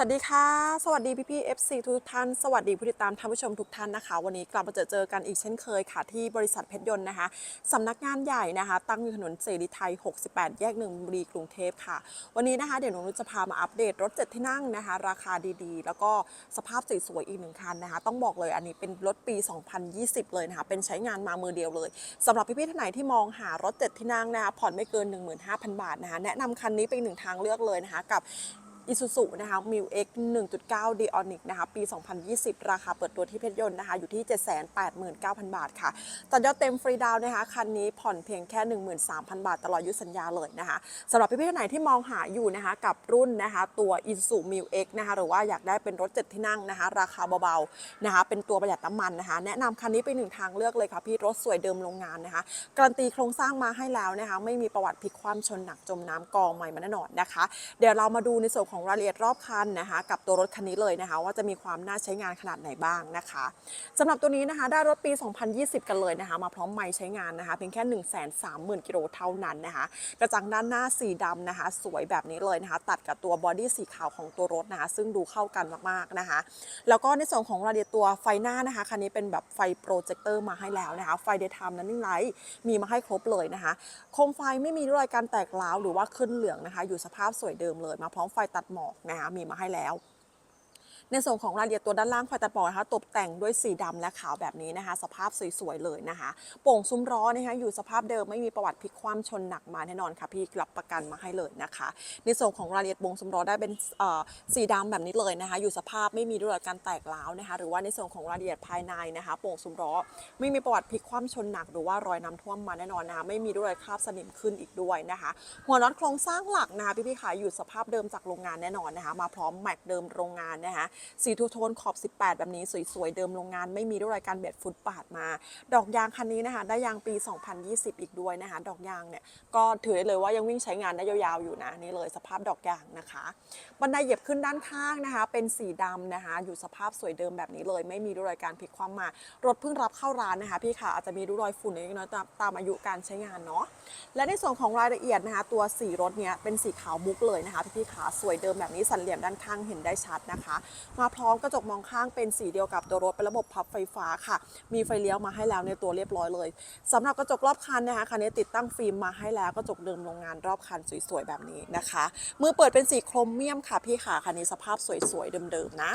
สวัสดีค่ะ สวัสดีพี่พี่ๆ FC ทุกท่าน สวัสดีผู้ติดตามท่านผู้ชมทุกท่านนะคะ วันนี้กลับมาเจอเจอกันอีกเช่นเคยค่ะ ที่บริษัทเพชรยนต์นะคะสำนักงานใหญ่นะคะ ตั้งอยู่ถนนเสรีไทย 68 แยกหนึ่งบุรีกรุงเทพค่ะ วันนี้นะคะ เดี๋ยวหนูนุชจะพามาอัปเดตรถเจ็ดที่นั่งนะคะ ราคาดีๆ แล้วก็สภาพสวยๆอีกหนึ่งคันนะคะ ต้องบอกเลยอันนี้เป็นรถปี 2020 เลยนะคะ เป็นใช้งานมามือเดียวเลยสำหรับพี่ๆท่านไหนที่มองหารถเจ็ดที่นั่งนะคะผ่อนไม่เกิน 15,000 บาทนะคะแนะนำคันนี้เป็นหนึ่งทางเลือกเลยนะคะกับ อิซูซุนะคะ m ิว X 1.9 d i o n i c นะคะ ปี 2020 ราคาเปิดตัวที่เพชรยนต์นะคะ อยู่ที่ 789,000 บาทค่ะตัดยอดเต็มฟรีดาวนะคะ คันนี้ผ่อนเพียงแค่ 13,000 บาท ตลอดอายุสัญญาเลยนะคะสำหรับพี่ๆท่านไหนที่มองหาอยู่นะคะ กับรุ่นนะคะ ตัว i s u m i w X นะคะ หรือว่าอยากได้เป็นรถ7ที่นั่งนะคะ ราคาเบาๆนะคะ เป็นตัวประหยัดน้ำมันนะคะ แนะนำคันนี้เป็นหนึ่งทางเลือกเลยค่ะพี่ รถสวยเดิมโรงงานนะคะ การันตีโครงสร้างมาให้แล้วนะคะ ไม่มีประวัติพลิกคว่ำชนหนักจมน้ำกองใหม่มาแน่นอนนะคะ เดี๋ยวเรามาดูในส่วนของรายละเอียดรอบคันนะคะ กับตัวรถคันนี้เลยนะคะ ว่าจะมีความน่าใช้งานขนาดไหนบ้างนะคะสำหรับตัวนี้นะคะ ได้รถปี 2020 กันเลยนะคะ มาพร้อมไม้ใช้งานนะคะ เพียงแค่ 1 3 0 0 0 0 กิโลเท่านั้นนะคะ กระจังด้านหน้าสีดำนะคะ สวยแบบนี้เลยนะคะ ตัดกับตัวบอดี้สีขาวของตัวรถนะคะ ซึ่งดูเข้ากันมากๆนะคะ แล้วก็ในส่วนของรายละเอียดตัวไฟหน้านะคะคันนี้เป็นแบบไฟโปรเจคเตอร์มาให้แล้วนะคะ ไฟเดย์ไทม์นั้นนิ่งไลท์มีมาให้ครบเลยนะคะ โคมไฟไม่มีรอยการแตกร้าวหรือว่าขึ้นเหลืองนะคะ อยู่สภาพสวยเดิมเลย มาพร้อมไฟตัดหมอกนะคะมีมาให้แล้ว ในส่วนของรายละเอียดตัวด้านล่างไฟตัดหมอนะคะตกแต่งด้วยสีดำและขาวแบบนี้นะคะ สภาพสวยๆเลยนะคะ โป่งซุ้มล้อนะคะอยู่สภาพเดิมไม่มีประวัติพลิกคว่ำชนหนักมาแน่นอนค่ะพี่รับประกันมาให้เลยนะคะ ในส่วนของรายละเอียดโป่งซุ้มล้อได้เป็นสีดำแบบนี้เลยนะคะ อยู่สภาพไม่มีร่องรอยการแตกร้าวนะคะ หรือว่าในส่วนของรายละเอียดภายในนะคะ โป่งซุ้มล้อไม่มีประวัติพลิกคว่ำชนหนักหรือว่ารอยน้ำท่วมมาแน่นอนนะคะไม่มีร่องรอยคราบสนิมขึ้นอีกด้วยนะคะ หัวน็อตโครงสร้างหลักนะคะพี่ๆขายอยู่สภาพเดิมจากโรงงานแน่นอนนะคะ มาพร้อมแม็กเดิมโรงงานนะคะสีทูโทนขอบ 18 แบบนี้สวยๆ เดิมโรงงานไม่มีร่องรอยการเบียดฟุตปาดมา ดอกยางคันนี้นะคะได้ยางปี 2020 อีกด้วยนะคะ ดอกยางเนี่ยก็ถือได้เลยว่ายังวิ่งใช้งานได้ยาวๆอยู่นะนี่เลยสภาพดอกยางนะคะ บันไดเหยียบขึ้นด้านข้างนะคะ เป็นสีดำนะคะ อยู่สภาพสวยเดิมแบบนี้เลย ไม่มีร่องรอยการพลิกคว่ำมารถเพิ่งรับเข้าร้านนะคะพี่ค่ะอาจจะมีร่องรอยฝุ่นเล็กน้อยตามอายุการใช้งานเนาะและในส่วนของรายละเอียดนะคะ ตัวสีรถเนี้ยเป็นสีขาวมุกเลยนะคะพี่ขาสวยเดิมแบบนี้สันเหลี่ยมด้านข้างเห็นได้ชัดนะคะมาพร้อมกระจกมองข้างเป็นสีเดียวกับตัวรถเป็นระบบพับไฟฟ้าค่ะ มีไฟเลี้ยวมาให้แล้วในตัวเรียบร้อยเลยสำหรับกระจกรอบคันนะคะคันนี้ติดตั้งฟิล์มมาให้แล้วกระจกเดิมโรงงานรอบคันสวยๆแบบนี้นะคะมือเปิดเป็นสีโครเมียมค่ะพี่ขาคันนี้สภาพสวยๆเดิมๆนะ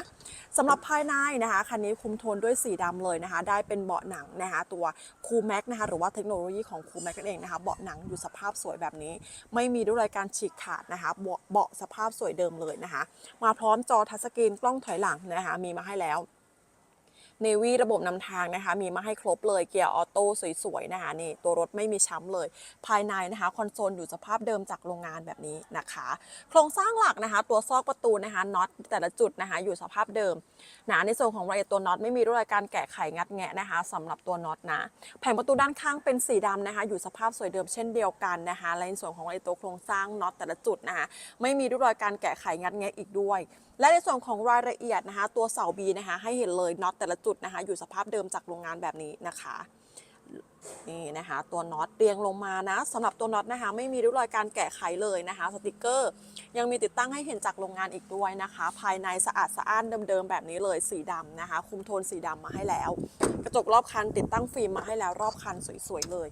สำหรับภายในนะคะคันนี้คุมโทนด้วยสีดำเลยนะคะ ได้เป็นเบาะหนังนะคะตัวคูแม็กนะคะหรือว่าเทคโนโลยีของคูแม็กนั่นเองนะคะเบาะหนังอยู่สภาพสวยแบบนี้ ไม่มีร่องรอยการฉีกขาดนะคะเบาะสภาพสวยเดิมเลยนะคะ มาพร้อมจอทัชสกรีนกล้องถอยหลังนะคะมีมาให้แล้ว เนวีระบบนำทางนะคะ มีมาให้ครบเลยเกียร์ออโต้สวยๆนะคะนี่ตัวรถไม่มีช้ำเลย ภายในนะคะคอนโซลอยู่สภาพเดิมจากโรงงานแบบนี้นะคะ โครงสร้างหลักนะคะ ตัวซอกประตูนะคะน็อตแต่ละจุดนะคะ อยู่สภาพเดิมนะในส่วนของรายละเอียดตัวน็อตไม่มีร่องรอยการแกะไขงัดแงะนะคะสำหรับตัวน็อตนะแผงประตูด้านข้างเป็นสีดำนะคะ อยู่สภาพสวยเดิมเช่นเดียวกันนะคะและในส่วนของรายละเอียดตัวโครงสร้างน็อตแต่ละจุดนะคะไม่มีร่องรอยการแกะไขงัดแงะอีกด้วย และในส่วนของรายละเอียดนะคะ ตัวเสาบีนะคะ ให้เห็นเลยน็อตแต่ละจุดนะคะ อยู่สภาพเดิมจากโรงงานแบบนี้นะคะ นี่นะคะ ตัวน็อตเรียงลงมานะสำหรับตัวน็อตนะคะ ไม่มีร่องรอยการแกะไขเลยนะคะ สติกเกอร์ ยังมีติดตั้งให้เห็นจากโรงงานอีกด้วยนะคะ ภายในสะอาดสะอ้านเดิมๆแบบนี้เลยสีดำนะคะ คุมโทนสีดำมาให้แล้ว กระจกรอบคันติดตั้งฟิล์มมาให้แล้วรอบคันสวยๆเลย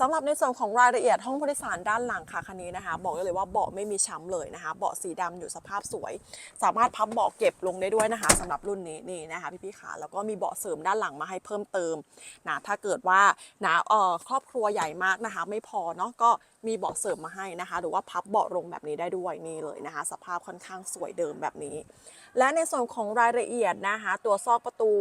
สำหรับในส่วนของรายละเอียดห้องผู้โดยสารด้านหลังค่ะคันนี้นะคะ บอกเลยว่าเบาะไม่มีช้ำเลยนะคะ เบาะสีดำอยู่สภาพสวย สามารถพับเบาะเก็บลงได้ด้วยนะคะสำหรับรุ่นนี้นี่นะคะพี่ๆขาแล้วก็มีเบาะเสริมด้านหลังมาให้เพิ่มเติมนะถ้าเกิดว่านะเอ่อครอบครัวใหญ่มากนะคะ ไม่พอเนาะก็มีเบาะเสริมมาให้นะคะ หรือว่าพับเบาะลงแบบนี้ได้ด้วยนี่เลยนะคะ สภาพค่อนข้างสวยเดิมแบบนี้ และในส่วนของรายละเอียดนะคะ ตัวซอกประตู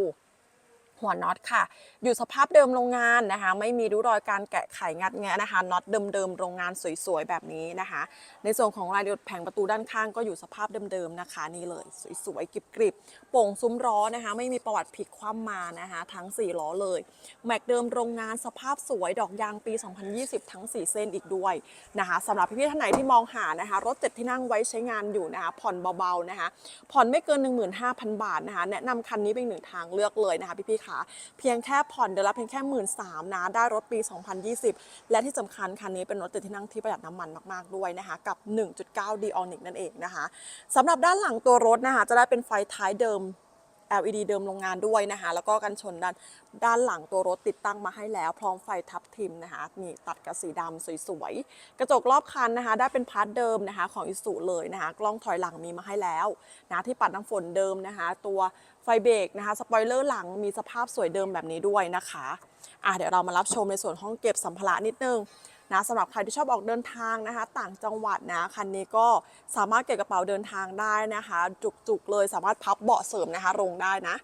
หัวน็อตค่ะ อยู่สภาพเดิมโรงงานนะคะ ไม่มีริ้วรอยการแกะไขงัดแงะนะคะน็อตเดิมๆโรงงานสวยๆแบบนี้นะคะ ในส่วนของรายละเอียดแผงประตูด้านข้างก็อยู่สภาพเดิมๆนะคะ นี่เลยสวยๆกริบๆโป่งซุ้มล้อนะคะ ไม่มีประวัติพลิกคว่ำมานะคะ ทั้ง4ล้อเลย แม็กเดิมโรงงานสภาพสวยดอกยางปี 2020 ทั้ง 4 เส้นอีกด้วยนะคะสำหรับพี่ๆท่านไหนที่มองหานะคะ รถเจ็ดที่นั่งไว้ใช้งานอยู่นะคะ ผ่อนเบาๆนะคะ ผ่อนไม่เกิน 15,000 บาทนะคะ แนะนำคันนี้เป็นหนึ่งทางเลือกเลยนะคะพี่ๆขาเพียงแค่ผ่อนเดือนละเพียงแค่หมื่นสามนะได้รถปี 2020 และที่สำคัญคันนี้เป็นรถติดที่นั่งที่ประหยัดน้ำมันมากๆด้วยนะคะ กับ 1.9 d o n i c นั่นเองนะคะสำหรับด้านหลังตัวรถนะคะจะได้เป็นไฟท้ายเดิม LED เดิมโรงงานด้วยนะคะ แล้วก็กันชนด้านด้านหลังตัวรถติดตั้งมาให้แล้ว พร้อมไฟทับทิมนะคะนี่ตัดกับสีดำสวยๆ กระจกรอบคันนะคะ ได้เป็นพาร์ทเดิมนะคะของอิสุเลยนะคะ กล้องถอยหลังมีมาให้แล้วนะที่ปัดน้ำฝนเดิมนะคะ ตัวไฟเบรกนะคะสปอยเลอร์หลังมีสภาพสวยเดิมแบบนี้ด้วยนะคะอะเดี๋ยวเรามารับชมในส่วนห้องเก็บสัมภาระนิดนึง นะสำหรับใครที่ชอบออกเดินทางนะคะ ต่างจังหวัดนะคันนี้ก็สามารถเก็บกระเป๋าเดินทางได้นะคะ จุกๆเลยสามารถพับเบาะเสริมนะคะลงได้นะ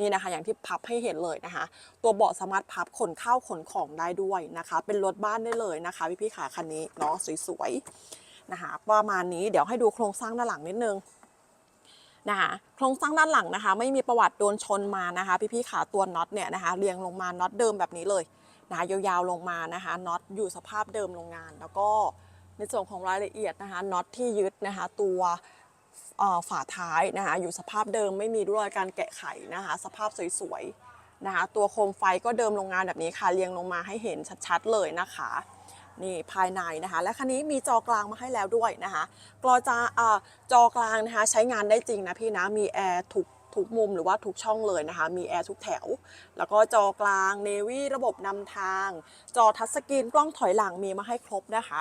นี่นะคะอย่างที่พับให้เห็นเลยนะคะ ตัวเบาะสามารถพับขนข้าวขนของได้ด้วยนะคะ เป็นรถบ้านได้เลยนะคะพี่พี่ๆขาคันนี้เนาะสวยๆนะคะประมาณนี้เดี๋ยวให้ดูโครงสร้างด้านหลังนิดนึงนะคะโครงสร้างด้านหลังนะคะ ไม่มีประวัติโดนชนมานะคะ พี่ๆขาตัวน็อตเนี่ยนะคะเรียงลงมาน็อตเดิมแบบนี้เลย นะคะยาวๆลงมานะคะน็อตอยู่สภาพเดิมโรงงาน แล้วก็ในส่วนของรายละเอียดนะคะน็อตที่ยึดนะคะตัวฝาท้ายนะคะอยู่สภาพเดิมไม่มีร่องรอยการแกะไขนะคะสภาพสวยๆนะคะตัวโคมไฟก็เดิมโรงงานแบบนี้ค่ะเรียงลงมาให้เห็นชัดๆเลยนะคะนี่ภายในนะคะ และคันนี้มีจอกลางมาให้แล้วด้วยนะคะกรอจาอจอกลางนะคะใช้งานได้จริงนะพี่นะมีแอร์ทุก ทุกมุมหรือว่าทุกช่องเลยนะคะ มีแอร์ทุกแถว แล้วก็จอกลางเนวี่ระบบนำทาง จอทัชสกรีนกล้องถอยหลังมีมาให้ครบนะคะ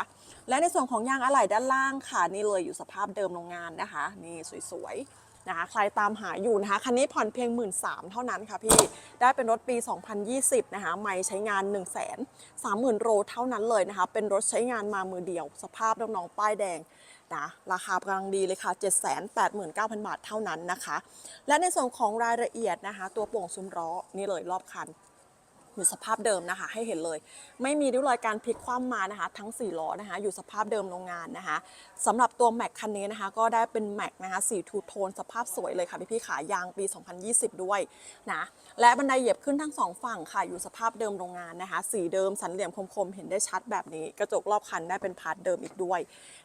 และในส่วนของยางอะไหล่ด้านล่างค่ะนี่เลยอยู่สภาพเดิมโรงงานนะคะ นี่สวยๆนะคะ ใครตามหาอยู่นะคะ คันนี้ผ่อนเพียง 1 3ื่นเท่านั้นค่ะพี่ ได้เป็นรถปี 2020 นะคะ ไม่ใช้งาน 1 3 0 0 0 0โลเท่านั้นเลยนะคะ เป็นรถใช้งานมามือเดียว สภาพน้องๆป้ายแดง นะราคากำลังดีเลยค่ะ 789,000 บาทเท่านั้นนะคะ และในส่วนของรายละเอียดนะคะ ตัวโป่งซุ้มล้อนี่เลยรอบคัน อยู่สภาพเดิมนะคะ ให้เห็นเลย ไม่มีริ้วรอยการพลิกคว่ำมานะคะ ทั้ง 4 ล้อนะคะ อยู่สภาพเดิมโรงงานนะคะสำหรับตัวแม็กคันนี้นะคะ ก็ได้เป็นแม็กนะคะสีทูโทนสภาพสวยเลยค่ะพี่ๆขายางปี 2020 ด้วยนะและบันไดเหยียบขึ้นทั้งสองฝั่งค่ะ อยู่สภาพเดิมโรงงานนะคะ สีเดิมสันเหลี่ยมคมๆเห็นได้ชัดแบบนี้ กระจกรอบคันได้เป็นพาร์ทเดิมอีกด้วย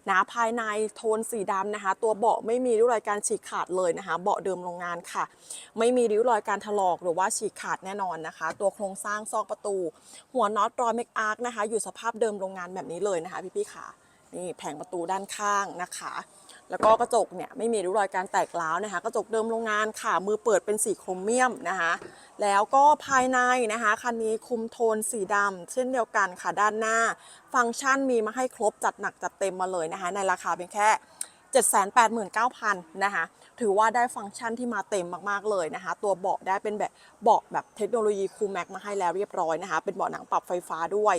นะภายในโทนสีดำนะคะ ตัวเบาะไม่มีริ้วรอยการฉีกขาดเลยนะคะ เบาะเดิมโรงงานค่ะ ไม่มีริ้วรอยการถลอกหรือว่าฉีกขาดแน่นอนนะคะ ตัวโครงสร้างซอกประตู หัวน็อตรอยเมกอาร์คนะคะ อยู่สภาพเดิมโรงงานแบบนี้เลยนะคะ พี่ๆค่ะนี่แผงประตูด้านข้างนะคะ แล้วก็กระจกเนี่ยไม่มีริ้วรอยการแตกร้าวนะคะ กระจกเดิมโรงงานค่ะ มือเปิดเป็นสีโครเมียมนะคะ แล้วก็ภายในนะคะคันนี้คุมโทนสีดำเช่นเดียวกันค่ะด้านหน้า ฟังก์ชันมีมาให้ครบจัดหนักจัดเต็มมาเลยนะคะ ในราคาเพียงแค่ 789,000นะคะถือว่าได้ฟังก์ชันที่มาเต็มมากๆเลยนะคะ ตัวเบาะได้เป็นแบบเบาะแบบเทคโนโลยีคูลแม็กมาให้แล้วเรียบร้อยนะคะ เป็นเบาะหนังปรับไฟฟ้าด้วย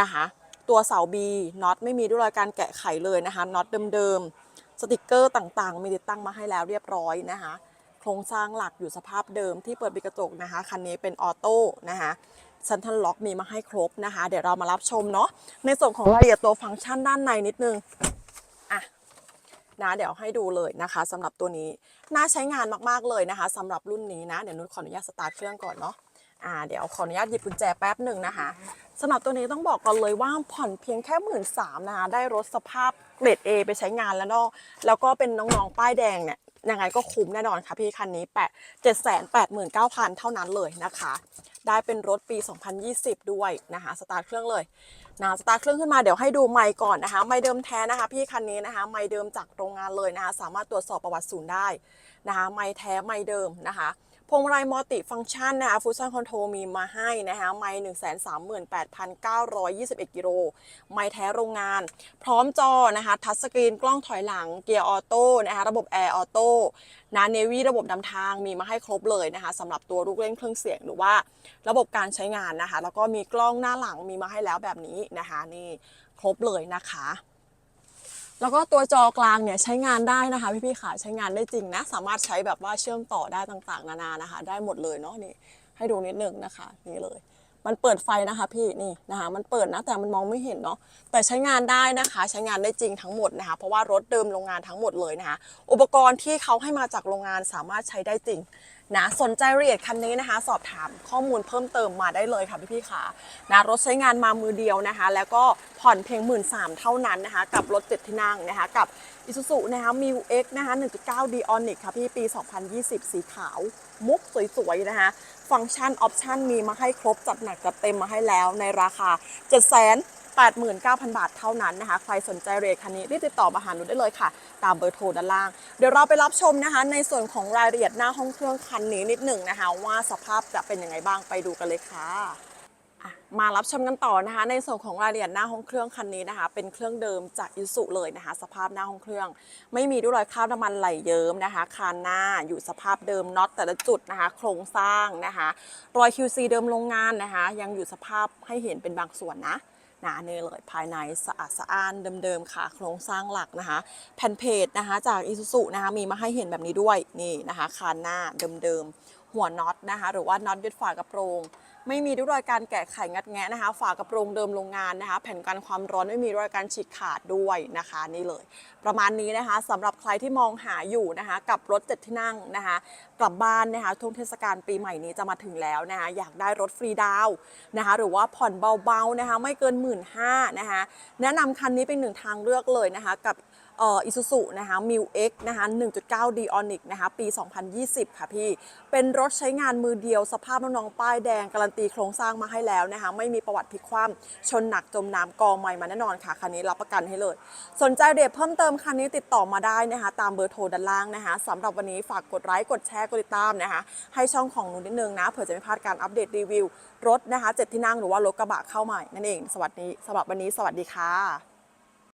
นะคะ ตัวเสาบีน็อตไม่มีด้วยรอยการแกะไขเลยนะคะน็อตเดิมๆสติกเกอร์ต่างๆ มีติดตั้งมาให้แล้วเรียบร้อยนะคะโครงสร้างหลักอยู่สภาพเดิมที่เปิดปิดกระจกนะคะคันนี้เป็นออโต้นะคะซันทันล็อกมีมาให้ครบนะคะ เดี๋ยวเรามารับชมเนาะในส่วนของรายละเอียดตัวฟังก์ชันด้านในนิดนึงอะ นะเดี๋ยวให้ดูเลยนะคะสำหรับตัวนี้น่าใช้งานมากๆเลยนะคะสำหรับรุ่นนี้นะเดี๋ยวนุชขออนุญาตสตาร์ทเครื่องก่อนเนาะอ่าเดี๋ยวขออนุญาตหยิบกุญแจแป๊บหนึ่งนะคะสำหรับตัวนี้ต้องบอกก่อนเลยว่าผ่อนเพียงแค่หมื่นสามนะคะได้รถสภาพเกรด A ไปใช้งานแล้วเนาะแล้วก็เป็นน้องๆป้ายแดงเนี่ยยังไงก็คุ้มแน่นอนค่ะพี่คันนี้แปดเจ็ดแสนแปดหมื่นเก้าพันเท่านั้นเลยนะคะ ได้เป็นรถปี 2020 ด้วยนะคะ สตาร์ทเครื่องเลย นะสตาร์ทเครื่องขึ้นมาเดี๋ยวให้ดูไมค์ก่อนนะคะไมค์เดิมแท้นะคะ พี่คันนี้นะคะไมค์เดิมจากโรงงานเลยนะคะ สามารถตรวจสอบประวัติศูนย์ได้นะคะไมค์แท้ไมค์เดิมนะคะ พวงมาลัยมัลติฟังก์ชันนะคะฟูชั่นคอนโทรมีมาให้นะคะไมค์หนึ่งแสนสามหมื่นแปดพันเก้าร้อยยี่สิบเอ็ดกิโลไมค์แท้โรงงาน พร้อมจอนะคะทัชสกรีนกล้องถอยหลังเกียร์ออโต้นะคะระบบแอร์ออโต้นะเนวีระบบนำทางมีมาให้ครบเลยนะคะสำหรับตัวลูกเล่นเครื่องเสียงหรือว่าระบบการใช้งานนะคะ แล้วก็มีกล้องหน้าหลังมีมาให้แล้วแบบนี้นะคะ นี่ครบเลยนะคะ แล้วก็ตัวจอกลางเนี่ยใช้งานได้นะคะพี่ๆค่ะใช้งานได้จริงนะ สามารถใช้แบบว่าเชื่อมต่อได้ต่างๆ นานานะคะ ได้หมดเลยเนาะนี่ให้ดูนิดนึงนะคะนี่เลย มันเปิดไฟนะคะพี่นี่นะคะมันเปิดนะแต่มันมองไม่เห็นเนาะแต่ใช้งานได้นะคะ ใช้งานได้จริงทั้งหมดนะคะ เพราะว่ารถเดิมโรงงานทั้งหมดเลยนะคะ อุปกรณ์ที่เขาให้มาจากโรงงานสามารถใช้ได้จริงนะสนใจรายละเอียดคันนี้นะคะ สอบถามข้อมูลเพิ่มเติมมาได้เลยค่ะพี่ๆค่ะนะรถใช้งานมามือเดียวนะคะ แล้วก็ ผ่อนเพียงหมื่นสามเท่านั้นนะคะ กับรถเจ็ดที่นั่งนะคะ กับ Isuzu นะคะมิว X นะคะ 1.9 d o n i c ค่ะพี่ปี 2020 สีขาว มุกสวยๆ นะคะ ฟังก์ชัน ออปชันมีมาให้ครบ จัดหนักจัดเต็มมาให้แล้วในราคา789,000 บาทเท่านั้นนะคะ ใครสนใจเรทคันนี้รีบติดต่อมาหาหนูได้เลยค่ะ ตามเบอร์โทรด้านล่าง เดี๋ยวเราไปรับชมนะคะ ในส่วนของรายละเอียดหน้าห้องเครื่องคันนี้นิดหนึ่งนะคะ ว่าสภาพจะเป็นยังไงบ้างไปดูกันเลยค่ะ มารับชมกันต่อนะคะ ในส่วนของรายละเอียดหน้าห้องเครื่องคันนี้นะคะ เป็นเครื่องเดิมจากอิสุเลยนะคะ สภาพหน้าห้องเครื่อง ไม่มีด้วยรอยคราบน้ำมันไหลเยิ้มนะคะ คานหน้าอยู่สภาพเดิมน็อตแต่ละจุดนะคะ โครงสร้างนะคะ รอย QC เดิมโรงงานนะคะ ยังอยู่สภาพให้เห็นเป็นบางส่วนนะนะนี่เลยภายในสะอาดสะอ้านเดิมๆค่ะ โครงสร้างหลักนะคะ แผ่นเพจนะคะ จากอิ u z u นะคะมีมาให้เห็นแบบนี้ด้วยนี่นะคะ คานหน้าเดิมๆหัวน็อตนะคะ หรือว่าน็อตยึดฝากระโปรง ไม่มีด้วยรอยการแกะไขงัดแงะนะคะ ฝากระโปรงเดิมโรงงานนะคะ แผ่นกันความร้อนไม่มีรอยการฉีกขาดด้วยนะคะนี่เลย ประมาณนี้นะคะสำหรับใครที่มองหาอยู่นะคะ กับรถเจ็ดที่นั่งนะคะ กลับบ้านนะคะช่วงเทศกาลปีใหม่นี้จะมาถึงแล้วนะคะอยากได้รถฟรีดาวนะคะ หรือว่าผ่อนเบาๆนะคะ ไม่เกิน1 5ื่นห้านะคะแนะนำคันนี้เป็นหนึ่งทางเลือกเลยนะคะ กับ เอ่อ Isuzu นะคะ Mil X นะคะ1.9 d o n i c นะคะปี 2020 ค่ะพี่ เป็นรถใช้งานมือเดียวสภาพน้องๆป้ายแดง การันตีโครงสร้างมาให้แล้วนะคะไม่มีประวัติพลิกคว่ำชนหนักจมน้ำกองใหม่มาแน่นอนค่ะ คันนี้รับประกันให้เลย สนใจเดทเพิ่มเติมคันนี้ติดต่อมาได้นะคะตามเบอร์โทรด้านล่างนะคะสำหรับวันนี้ฝากกดไลค์กดแชร์กดติดตามนะคะให้ช่องของหนูนิดนึงนะเผื่อจะไม่พลาดการอัปเดตรีวิวรถนะคะเจ็ดที่นั่งหรือว่ารถกระบะเข้าใหม่นั่นเองสวัสดีสำหรับวันนี้สวัสดีค่ะ